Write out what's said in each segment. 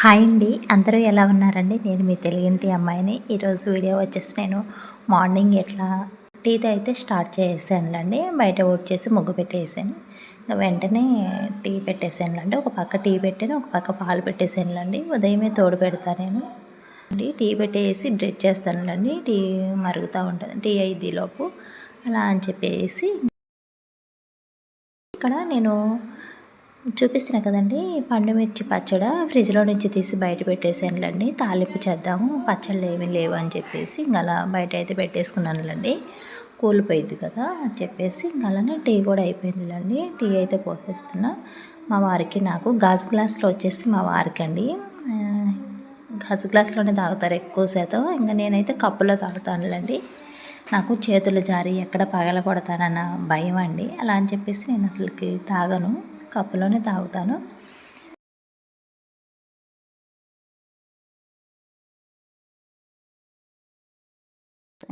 Hi అండి. అందరూ ఎలా ఉన్నారండి? నేను మీ తెలుగింటి అమ్మాయిని. ఈరోజు వీడియో వచ్చేసి నేను మార్నింగ్ ఎట్లా టీతో అయితే స్టార్ట్ చేసానులండి బయట చేసి ముగ్గు పెట్టేసాను. వెంటనే టీ పెట్టేసానులండి. ఒక పక్క టీ పెట్టాను ఒక పక్క పాలు పెట్టేసానులండి. ఉదయమే తోడు పెడతా నేను. అండి టీ పెట్టేసి డ్రెస్ చేస్తానులండి. టీ మరుగుతూ ఉంటుంది. టీ అయ్యి లోపు. అలా అని చెప్పేసి ఇక్కడ నేను చూపిస్తున్నా కదండి. పండు మిర్చి పచ్చడి ఫ్రిడ్జ్లో నుంచి తీసి బయట పెట్టేసానులండి తాలింపు చేద్దాము. పచ్చళ్ళు ఏమీ లేవు అని చెప్పేసి ఇంకా అలా బయట అయితే పెట్టేసుకున్నానులండి. కూలిపోయింది కదా అని చెప్పేసి ఇంకా అలానే టీ కూడా అయిపోయిందిలండి. టీ అయితే పోసేస్తున్నా. మా వారికి నాకు గాజు గ్లాస్లో వచ్చేసి మా వారికి అండి గాజు గ్లాస్లోనే తాగుతారు ఎక్కువ శాతం. ఇంకా నేనైతే కప్పులో తాగుతానులండి. నాకు చేతులు జారి ఎక్కడ పగలగొడతానన్న భయం అండి. అలా అని చెప్పేసి నేను అసలుకి తాగను. కప్పులోనే తాగుతాను.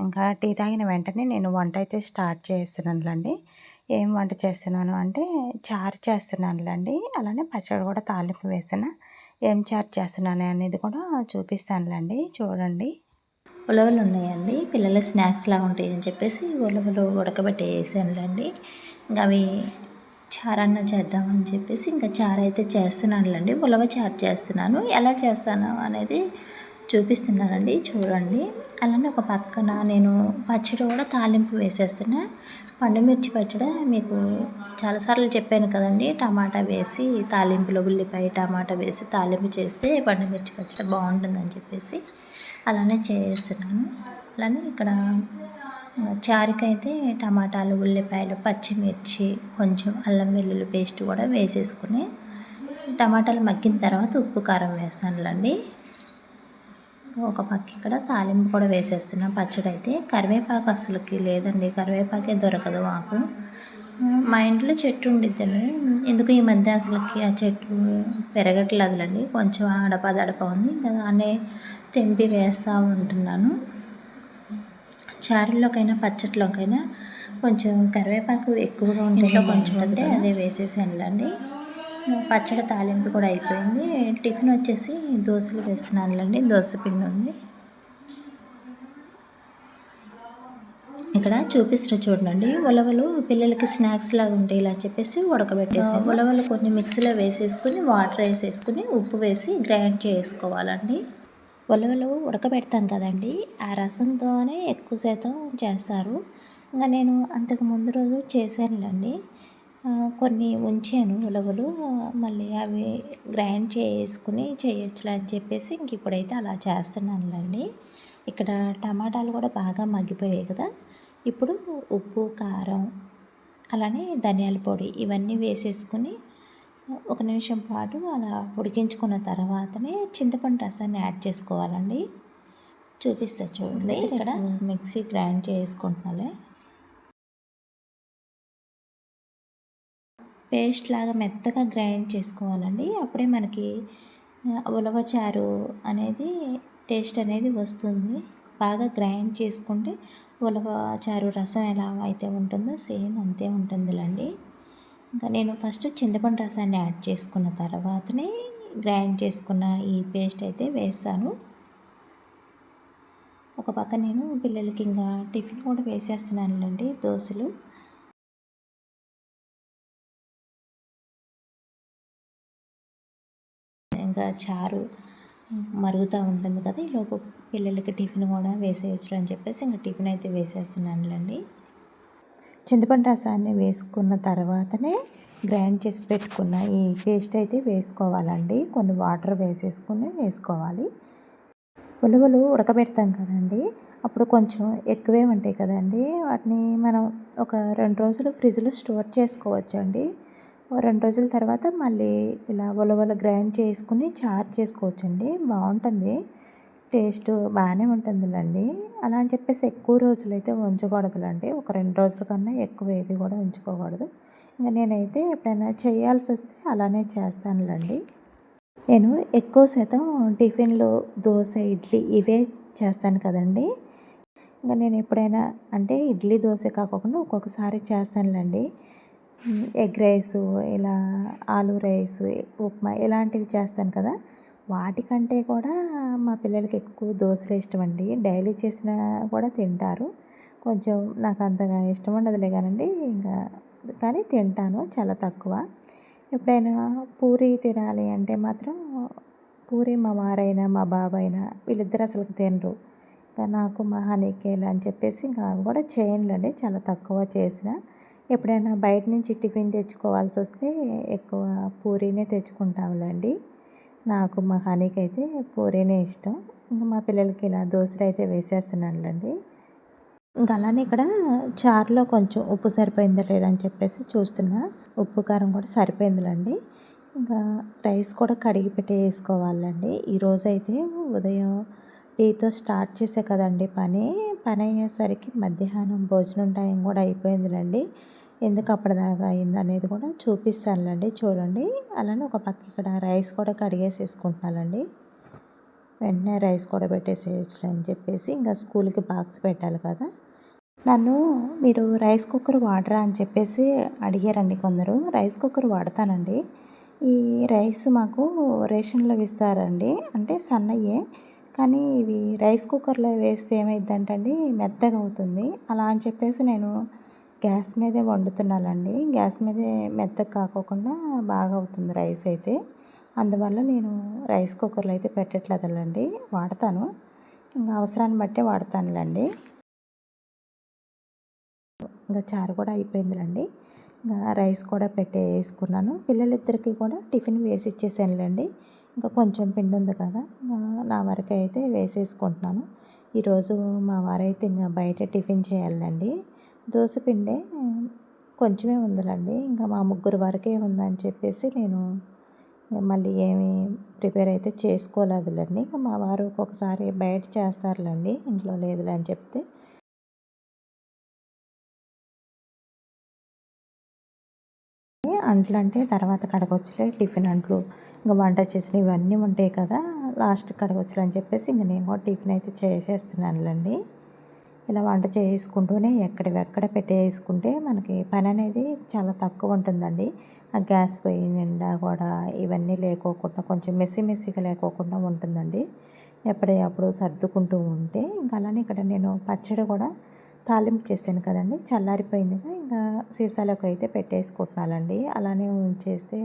ఇంకా టీ తాగిన వెంటనే నేను వంట అయితే స్టార్ట్ చేస్తున్నానులండి. ఏం వంట చేస్తున్నాను అంటే చారు చేస్తున్నానులండి. అలానే పచ్చడి కూడా తాలింపు వేసిన ఏం చారు చేస్తున్నాను అనేది కూడా చూపిస్తానులండి. చూడండి. ఉలవలు ఉన్నాయండి. పిల్లల స్నాక్స్ లాగా ఉంటాయి అని చెప్పేసి ఉలవలు ఉడకబెట్టి వేసానులేండి ఇంకా అవి చారన్న చేద్దామని చెప్పేసి ఇంకా చారు అయితే చేస్తున్నానులేండి. ఉలవ చారు చేస్తున్నాను. ఎలా చేస్తాను అనేది చూపిస్తున్నానండి చూడండి. అలానే ఒక పక్కన నేను పచ్చడి కూడా తాలింపు వేసేస్తున్నా. పండుమిర్చి పచ్చడి మీకు చాలాసార్లు చెప్పాను కదండి టమాటా వేసి తాలింపులో ఉల్లిపాయ టమాటా వేసి తాలింపు చేస్తే పండుమిర్చి పచ్చడి బాగుంటుందని చెప్పేసి అలానే చేస్తున్నాను. అలానే ఇక్కడ చారుకైతే టమాటాలు ఉల్లిపాయలు పచ్చిమిర్చి కొంచెం అల్లం వెల్లుల్లి పేస్ట్ కూడా వేసేసుకుని టమాటాలు మగ్గిన తర్వాత ఉప్పు కారం వేస్తానులండి. ఒక పక్క ఇక్కడ తాలింపు కూడా వేసేస్తున్నాం. పచ్చడి అయితే కరివేపాకు అసలుకి లేదండి. కరివేపాకే దొరకదు మాకు. మా ఇంట్లో చెట్టు ఉండిద్దండి. ఎందుకు ఈ మధ్య అసలుకి ఆ చెట్టు పెరగట్లేదులండి. కొంచెం అడపదడప ఉంది. ఇంకా దాన్నే తెంపి వేస్తూ ఉంటున్నాను. చారుల్లోకైనా పచ్చట్లోకైనా కొంచెం కరివేపాకు ఎక్కువగా ఉంటే కొంచెం ఉంటే అదే వేసేసానులేండి. పచ్చడి తాలింపు కూడా అయిపోయింది. టిఫిన్ వచ్చేసి దోశలు వేస్తున్నానులేండి దోశ పిండి ఉంది. ఇక్కడ చూపిస్తారు చూడండి ఉలవలు పిల్లలకి స్నాక్స్ లాగా ఉంటాయి ఇలా చెప్పేసి ఉడకబెట్టేసి ఉలవలు కొన్ని మిక్సీలో వేసేసుకుని వాటర్ వేసేసుకుని ఉప్పు వేసి గ్రైండ్ చేసుకోవాలండి. ఉలవలు ఉడకబెడతాం కదండి ఆ రసంతోనే ఎక్కువ శాతం చేస్తారు. ఇంకా నేను అంతకు ముందు రోజు చేశానులేండి. కొన్ని ఉంచాను ఉలవలు. మళ్ళీ అవి గ్రైండ్ చేసుకుని చేయొచ్చులే అని చెప్పేసి ఇంక ఇప్పుడైతే అలా చేస్తున్నానులేండి. ఇక్కడ టమాటాలు కూడా బాగా మగ్గిపోయాయి కదా. ఇప్పుడు ఉప్పు కారం అలానే ధనియాల పొడి ఇవన్నీ వేసేసుకుని ఒక నిమిషం పాటు అలా ఉడికించుకున్న తర్వాతనే చింతపండు రసాన్ని యాడ్ చేసుకోవాలండి. చూపిస్తా చూడండి. ఇక్కడ మిక్సీ గ్రైండ్ చేసుకుంటున్నాలే. పేస్ట్ లాగా మెత్తగా గ్రైండ్ చేసుకోవాలండి. అప్పుడే మనకి ఉలవచారు అనేది టేస్ట్ అనేది వస్తుంది. బాగా గ్రైండ్ చేసుకుంటే ఉలవ చారు రసం ఎలా అయితే ఉంటుందో సేమ్ అంతే ఉంటుందిలండి. ఇంకా నేను ఫస్ట్ చింతపండు రసాన్ని యాడ్ చేసుకున్న తర్వాతనే గ్రైండ్ చేసుకున్న ఈ పేస్ట్ అయితే వేస్తాను. ఒక పక్క నేను పిల్లలకి ఇంకా టిఫిన్ కూడా వేసేస్తున్నానులేండి దోశలు. ఇంకా చారు మరుగుతూ ఉంటుంది కదా ఈలోపు పిల్లలకి టిఫిన్ కూడా వేసేయచ్చు అని చెప్పేసి ఇంకా టిఫిన్ అయితే వేసేస్తున్నానులేండి. చింతపండు రసాన్ని వేసుకున్న తర్వాతనే గ్రైండ్ చేసి పెట్టుకున్న ఈ పేస్ట్ అయితే వేసుకోవాలండి. కొన్ని వాటర్ వేసేసుకుని వేసుకోవాలి. ఉలువలు ఉడకబెడతాం కదండి అప్పుడు కొంచెం ఎక్కువే ఉంటాయి కదండి. వాటిని మనం ఒక రెండు రోజులు ఫ్రిడ్జ్లో స్టోర్ చేసుకోవచ్చండి. రెండు రోజుల తర్వాత మళ్ళీ ఇలా ఉలవల గ్రైండ్ చేసుకుని చారు చేసుకోవచ్చండి. బాగుంటుంది. టేస్ట్ బాగానే ఉంటుందిలేండి. అలా అని చెప్పేసి ఎక్కువ రోజులు అయితే ఉంచకూడదులండి. ఒక రెండు రోజుల కన్నా ఎక్కువ ఏది కూడా ఉంచుకోకూడదు. ఇంకా నేనైతే ఎప్పుడైనా చేయాల్సి వస్తే అలానే చేస్తానులండి. నేను ఎక్కువ శాతం టిఫిన్లు దోశ ఇడ్లీ ఇవే చేస్తాను కదండి. ఇంకా నేను ఎప్పుడైనా అంటే ఇడ్లీ దోశ కాకుండా ఒక్కొక్కసారి చేస్తానులండి. ఎగ్ రైస్ ఇలా ఆలు రైస్ ఉప్మా ఇలాంటివి చేస్తాను కదా. వాటికంటే కూడా మా పిల్లలకి ఎక్కువ దోశలు ఇష్టం అండి డైలీ చేసినా కూడా తింటారు. కొంచెం నాకు అంతగా ఇష్టం ఉండదులే కానండి. ఇంకా కానీ తింటాను చాలా తక్కువ. ఎప్పుడైనా పూరి తినాలి అంటే మాత్రం పూరి మా వారైనా మా బాబైనా వీళ్ళిద్దరు అసలు తినరు. ఇంకా నాకు మా హనీకేల్ అని చెప్పేసి ఇంకా అవి కూడా చేయనులేండి. చాలా తక్కువ చేసిన ఎప్పుడైనా బయట నుంచి టిఫిన్ తెచ్చుకోవాల్సి వస్తే ఎక్కువ పూరీనే తెచ్చుకుంటాములేండి నాకు మా హనీకి అయితే పూరీనే ఇష్టం. ఇంకా మా పిల్లలకి ఇలా దోశలు అయితే వేసేస్తున్నానులేండి. ఇంకా అలానే ఇక్కడ చారులో కొంచెం ఉప్పు సరిపోయిందా లేదా అని చెప్పేసి చూస్తున్నా. ఉప్పు కారం కూడా సరిపోయిందిలేండి. ఇంకా రైస్ కూడా కడిగి పెట్టి వేసుకోవాలండి ఈరోజు అయితే ఉదయం టీతో స్టార్ట్ చేసే కదండి పని. పని అయ్యేసరికి మధ్యాహ్నం భోజనం టైం కూడా అయిపోయిందిలేండి. ఎందుకు అప్పటిదాకా అయింది అనేది కూడా చూపిస్తానులేండి. చూడండి. అలానే ఒక పక్క ఇక్కడ రైస్ కూడా కడిగేసేసుకుంటున్నానండి. వెంటనే రైస్ కూడా పెట్టేసేయచ్చు అని చెప్పేసి ఇంకా స్కూల్కి బాక్స్ పెట్టాలి కదా. నన్ను మీరు రైస్ కుక్కర్ వాడరా అని చెప్పేసి అడిగారండి కొందరు. రైస్ కుక్కర్ వాడతానండి. ఈ రైస్ మాకు రేషన్లో ఇస్తారండి. అంటే సన్నయ్యే. కానీ ఇవి రైస్ కుక్కర్లో వేస్తే ఏమైందంటండి మెత్తగా అవుతుంది అలా అని చెప్పేసి నేను గ్యాస్ మీదే వండుతున్నానండి. గ్యాస్ మీదే మెత్తగా కాకోకుండా బాగా అవుతుంది రైస్ అయితే. అందువల్ల నేను రైస్ కుక్కర్లో అయితే పెట్టట్లేదులండి. వాడతాను. ఇంకా అవసరాన్ని బట్టే వాడతానులేండి. ఇంకా చారు కూడా అయిపోయిందిలండి. ఇంకా రైస్ కూడా పెట్టేసుకున్నాను. పిల్లలిద్దరికి కూడా టిఫిన్ వేసి ఇచ్చేసానులేండి. ఇంకా కొంచెం పిండి ఉంది కదా నా వరకు అయితే వేసేసుకుంటున్నాను. ఈరోజు మా వారైతే ఇంకా బయట టిఫిన్ చేయాలండి. దోశ పిండే కొంచెమే ఉందిలండి ఇంకా మా ముగ్గురు వరకే ఉందని చెప్పేసి నేను మళ్ళీ ఏమి ప్రిపేర్ అయితే చేసుకోలేదులండి. ఇంకా మా వారు ఒక్కొక్కసారి బయట చేస్తారులేండి ఇంట్లో లేదులే అని చెప్తే అంట్లు అంటే తర్వాత కడగొచ్చులే టిఫిన్ అంట్లు ఇంకా వంట చేసిన ఇవన్నీ ఉంటాయి కదా లాస్ట్ కడగొచ్చులే అని చెప్పేసి ఇంక నేను కూడా టిఫిన్ అయితే చేసేస్తున్నానులేండి. ఇలా వంట చేసుకుంటూనే ఎక్కడివెక్కడ పెట్టేసుకుంటే మనకి పని అనేది చాలా తక్కువ ఉంటుందండి. ఆ గ్యాస్ పొయ్యి నిండా కూడా ఇవన్నీ లేకోకుండా కొంచెం మెస్సి మెస్సిగా లేకోకుండా ఉంటుందండి. ఎప్పుడప్పుడు సర్దుకుంటూ ఉంటే ఇంకా అలానే ఇక్కడ నేను పచ్చడి కూడా తాలింపు చేశాను కదండి చల్లారిపోయిందిగా ఇంకా సీసాలకు అయితే పెట్టేసుకుంటున్నానండి. అలానే ఉంచేస్తే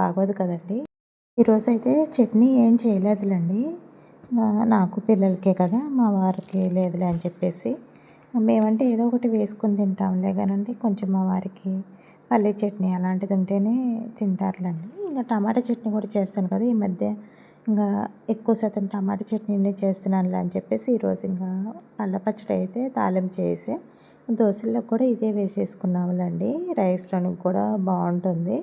బాగోదు కదండి. ఈరోజు అయితే చట్నీ ఏం చేయలేదులేండి. నాకు పిల్లలకే కదా మా వారికి లేదులే అని చెప్పేసి. మేమంటే ఏదో ఒకటి వేసుకొని తింటాంలే కానండి కొంచెం మా వారికి పల్లీ చట్నీ అలాంటిది ఉంటేనే తింటారులండి. ఇంకా టమాటా చట్నీ కూడా చేస్తాను కదా ఈ మధ్య ఇంకా ఎక్కువ శాతం టమాటా చట్నీనే చేస్తున్నానులే అని చెప్పేసి ఈరోజు ఇంకా అల్ల పచ్చడి అయితే తాలింపు చేసి దోశల్లో కూడా ఇదే వేసేసుకున్నాములండి. రైస్లోనికి కూడా బాగుంటుంది.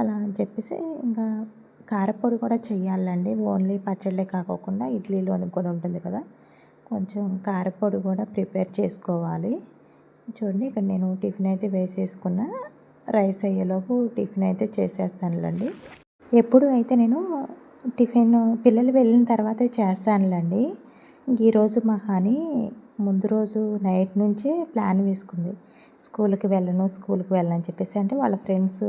అలా అని చెప్పేసి ఇంకా కారపొడి కూడా చెయ్యాలండి ఓన్లీ పచ్చళ్ళే కాకోకుండా ఇడ్లీలోనికి కూడా ఉంటుంది కదా. కొంచెం కారపొడి కూడా ప్రిపేర్ చేసుకోవాలి. చూడండి ఇక్కడ నేను టిఫిన్ అయితే వేసేసుకున్న. రైస్ అయ్యేలోపు టిఫిన్ అయితే చేసేస్తానులండి. ఎప్పుడు అయితే నేను టిఫిన్ పిల్లలు వెళ్ళిన తర్వాతే చేస్తానులేండి. ఈరోజు మా హాని ముందు రోజు నైట్ నుంచే ప్లాన్ వేసుకుంది. స్కూల్కి వెళ్ళను స్కూల్కి వెళ్ళను చెప్పేసి అంటే వాళ్ళ ఫ్రెండ్స్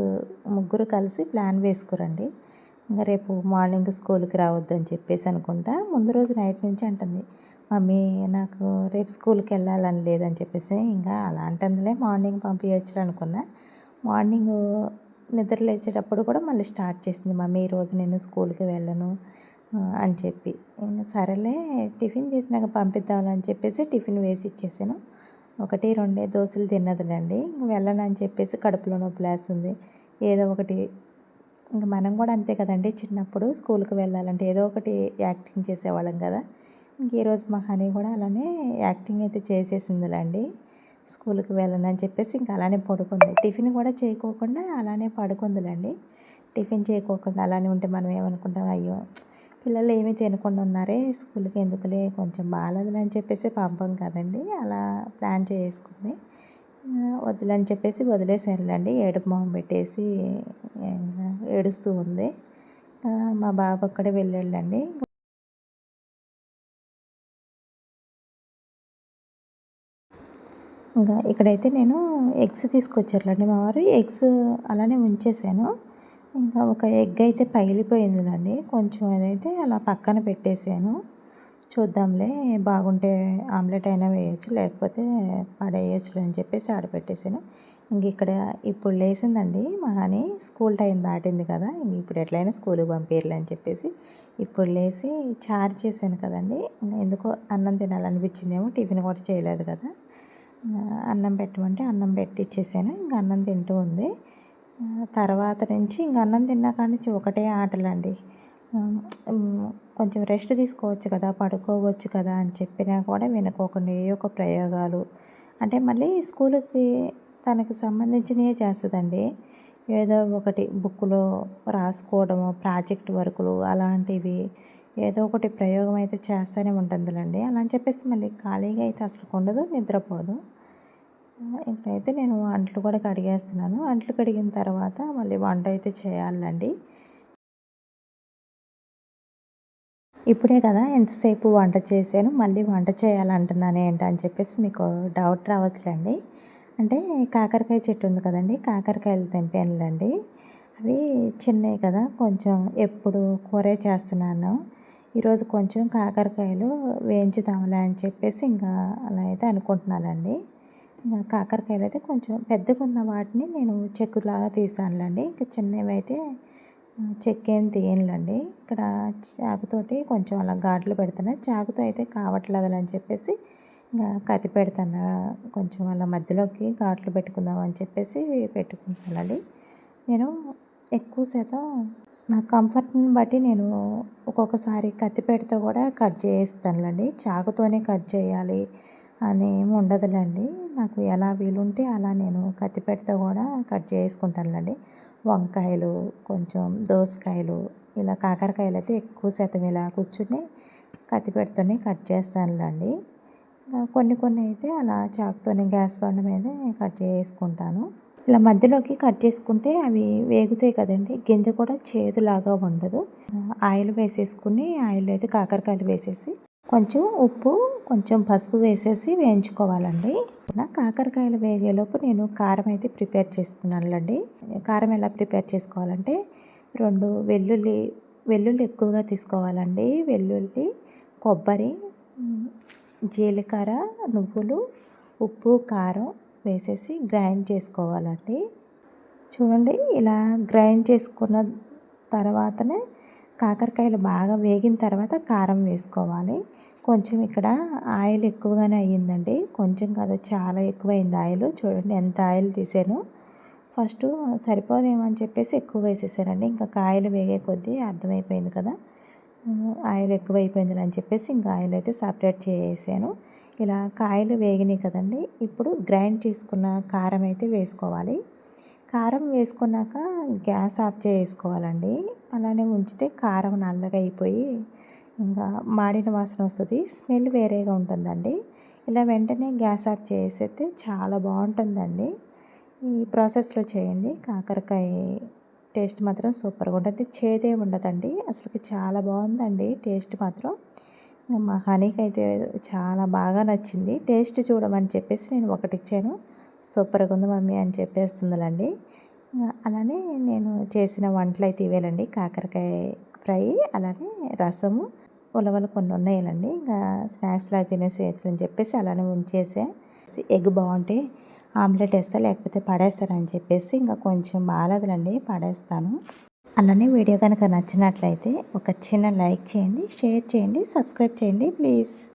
ముగ్గురు కలిసి ప్లాన్ వేసుకురండి. ఇంకా రేపు మార్నింగ్ స్కూల్కి రావద్దని చెప్పేసి అనుకుంటా ముందు రోజు నైట్ నుంచి అంటుంది. మమ్మీ నాకు రేపు స్కూల్కి వెళ్ళాలని లేదని చెప్పేసి ఇంకా అలా అంటుందిలే మార్నింగ్ పంపించచ్చు అనుకున్నా. మార్నింగ్ నిద్ర లేచేటప్పుడు కూడా మళ్ళీ స్టార్ట్ చేసింది మమ్మీ ఈరోజు నేను స్కూల్కి వెళ్ళను అని చెప్పి. సరేలే టిఫిన్ చేసినాక పంపిద్దామని చెప్పేసి టిఫిన్ వేసి ఇచ్చేసాను. ఒకటి రెండే దోశలు తిన్నదిలేండి వెళ్ళను అని చెప్పేసి కడుపులో నొప్పి లేస్తుంది ఏదో ఒకటి ఇంక మనం కూడా అంతే కదండి చిన్నప్పుడు స్కూల్కి వెళ్ళాలంటే ఏదో ఒకటి యాక్టింగ్ చేసేవాళ్ళం కదా. ఇంక ఈరోజు మా హనీ కూడా అలానే యాక్టింగ్ అయితే చేసేసిందిలేండి. స్కూల్కి వెళ్ళను అని చెప్పేసి ఇంకా అలానే పడుకుంది. టిఫిన్ కూడా చేయకోకుండా అలానే పడుకుందిలేండి. టిఫిన్ చేయకోకుండా అలానే ఉంటే మనం ఏమనుకుంటాం? అయ్యో పిల్లలు ఏమీ తినకుండా ఉన్నారే స్కూల్కి ఎందుకులే కొంచెం బాగాలేదులే అని చెప్పేసి పంపం కదండి. అలా ప్లాన్ చేసుకుంది. వద్దులని చెప్పేసి వదిలేసానులేండి. ఏడుపు మొహం పెట్టేసి ఏడుస్తూ ఉంది. మా బాబు అక్కడే వెళ్ళాడండి ఇంకా ఇక్కడైతే నేను ఎగ్స్ తీసుకొచ్చారులేండి మా వారు. ఎగ్స్ అలానే ఉంచేసాను. ఇంకా ఒక ఎగ్ అయితే పగిలిపోయిందిలండి. కొంచెం అదైతే అలా పక్కన పెట్టేసాను. చూద్దాంలే బాగుంటే ఆమ్లెట్ అయినా వేయచ్చు లేకపోతే పడేయచ్చు అని చెప్పేసి ఆడ పెట్టేసాను. ఇంక ఇక్కడ ఇప్పుడు లేచిందండి మహాని. స్కూల్ టైం దాటింది కదా ఇంక ఇప్పుడు ఎట్లయినా స్కూల్కి పంపించలే అని చెప్పేసి ఇప్పుడు లేచి చార్జ్ చేశాను కదండి. ఎందుకో అన్నం తినాలనిపించిందేమో టిఫిన్ కూడా చేయలేదు కదా. అన్నం పెట్టమంటే అన్నం పెట్టిచ్చేసాను. ఇంకా అన్నం తింటూ ఉంది. తర్వాత నుంచి ఇంక అన్నం తిన్నాక నుంచి ఒకటే ఆటలండి. కొంచెం రెస్ట్ తీసుకోవచ్చు కదా పడుకోవచ్చు కదా అని చెప్పినా కూడా వినుకోకుండా ఏ ఒక ప్రయోగాలు. అంటే మళ్ళీ స్కూల్కి తనకు సంబంధించినవే చేస్తుందండి. ఏదో ఒకటి బుక్లో రాసుకోవడము ప్రాజెక్ట్ వర్కులు అలాంటివి. ఏదో ఒకటి ప్రయోగం అయితే చేస్తూనే ఉంటుందిలేండి. అలా అని చెప్పేసి మళ్ళీ ఖాళీగా అయితే అసలు ఉండదు నిద్రపోదు. ఇప్పుడైతే నేను అంట్లు కూడా కడిగేస్తున్నాను. అంట్లు కడిగిన తర్వాత మళ్ళీ వంట అయితే చేయాలండి. ఇప్పుడే కదా ఎంతసేపు వంట చేశాను మళ్ళీ వంట చేయాలంటున్నాను ఏంటని చెప్పేసి మీకు డౌట్ రావచ్చులేండి. అంటే కాకరకాయ చెట్టు ఉంది కదండి కాకరకాయలు తెంపానులేండి. అవి చిన్నవి కదా కొంచెం ఎప్పుడు కూరే చేస్తున్నాను. ఈరోజు కొంచెం కాకరకాయలు వేయించుదాంలే అని చెప్పేసి ఇంకా అలా అయితే అనుకుంటున్నానండి. ఇంకా కాకరకాయలు అయితే కొంచెం పెద్దగా ఉన్న వాటిని నేను చెక్కులాగా తీసానులేండి. ఇంకా చిన్నవి అయితే చెక్కేం తీయనులేండి. ఇక్కడ చాకుతోటి కొంచెం అలా ఘాట్లు పెడుతున్నా. చాకుతో అయితే కావట్లేదు అని చెప్పేసి ఇంకా కత్తి పెడతాను కొంచెం అలా మధ్యలోకి ఘాట్లు పెట్టుకుందాం అని చెప్పేసి పెట్టుకుంటానండి నేను ఎక్కువ శాతం నా కంఫర్ట్ని బట్టి నేను ఒక్కొక్కసారి కత్తి పెడితే కూడా కట్ చేస్తానులేండి చాకుతోనే కట్ చేయాలి అని ఏమి ఉండదులేండి. నాకు ఎలా వీలుంటే అలా నేను కత్తి పెడితే కూడా కట్ చేసుకుంటానులేండి వంకాయలు కొంచెం దోసకాయలు ఇలా కాకరకాయలు అయితే ఎక్కువ శాతం ఇలా కూర్చుని కత్తి పెడుతూనే కట్ చేస్తానులేండి. కొన్ని కొన్ని అయితే అలా చాకుతోనే గ్యాస్ బండ మీదే కట్ చేసుకుంటాను ఇలా మధ్యలోకి కట్ చేసుకుంటే అవి వేగుతాయి కదండి. గింజ కూడా చేదులాగా ఉండదు. ఆయిల్ వేసేసుకుని ఆయిల్ అయితే కాకరకాయలు వేసేసి కొంచెం ఉప్పు కొంచెం పసుపు వేసేసి వేయించుకోవాలండి. నా కాకరకాయలు వేగేలోపు నేను కారం అయితే ప్రిపేర్ చేస్తున్నానులండి. కారం ఎలా ప్రిపేర్ చేసుకోవాలంటే రెండు వెల్లుల్లి వెల్లుల్లి ఎక్కువగా తీసుకోవాలండి. వెల్లుల్లి కొబ్బరి జీలకర్ర నువ్వులు ఉప్పు కారం వేసేసి గ్రైండ్ చేసుకోవాలండి. చూడండి ఇలా గ్రైండ్ చేసుకున్న తర్వాతనే కాకరకాయలు బాగా వేగిన తర్వాత కారం వేసుకోవాలి. కొంచెం ఇక్కడ ఆయిల్ ఎక్కువగానే అయ్యిందండి. కొంచెం కాదు చాలా ఎక్కువైంది ఆయిల్. చూడండి ఎంత ఆయిల్ తీసాను. ఫస్ట్ సరిపోదేమో అని చెప్పేసి ఎక్కువ వేసేసానండి. ఇంకా కాయలు వేగే కొద్దీ అర్థమైపోయింది కదా. ఆయిల్ ఎక్కువైపోయింది అని చెప్పేసి ఇంకా ఆయిల్ అయితే సపరేట్ చేసాను ఇలా కాయలు వేగినాయి కదండి ఇప్పుడు గ్రైండ్ చేసుకున్న కారం అయితే వేసుకోవాలి. కారం వేసుకున్నాక గ్యాస్ ఆఫ్ చేసుకోవాలండి. అలానే ఉంచితే కారం నల్లగా అయిపోయి ఇంకా మాడిన వాసన వస్తుంది స్మెల్ వేరేగా ఉంటుందండి. ఇలా వెంటనే గ్యాస్ ఆఫ్ చేసేస్తే చాలా బాగుంటుందండి. ఈ ప్రాసెస్లో చేయండి కాకరకాయ టేస్ట్ మాత్రం సూపర్గా ఉంటుంది. చేదే ఉండదండి. అసలు చాలా బాగుందండి. టేస్ట్ మాత్రం. మా హనీకి అయితే చాలా బాగా నచ్చింది. టేస్ట్ చూడమని చెప్పేసి నేను ఒకటి ఇచ్చాను సూపర్గా ఉంది మమ్మీ అని చెప్పేస్తుందిలండి. అలానే నేను చేసిన వంటలు అయితే ఇవేలండి. కాకరకాయ ఫ్రై అలానే రసము ఉలవలు కొన్ని ఉన్నాయండి ఇంకా స్నాక్స్లా తినేసేయచ్చు అని చెప్పేసి అలానే ఉంచేసే. ఎగ్ బాగుంటే ఆమ్లెట్ వేస్తా లేకపోతే పడేస్తారని చెప్పేసి ఇంకా కొంచెం బాగాలేదులండి పడేస్తాను. అలానే వీడియో కనుక నచ్చినట్లయితే ఒక చిన్న లైక్ చేయండి షేర్ చేయండి సబ్స్క్రైబ్ చేయండి ప్లీజ్.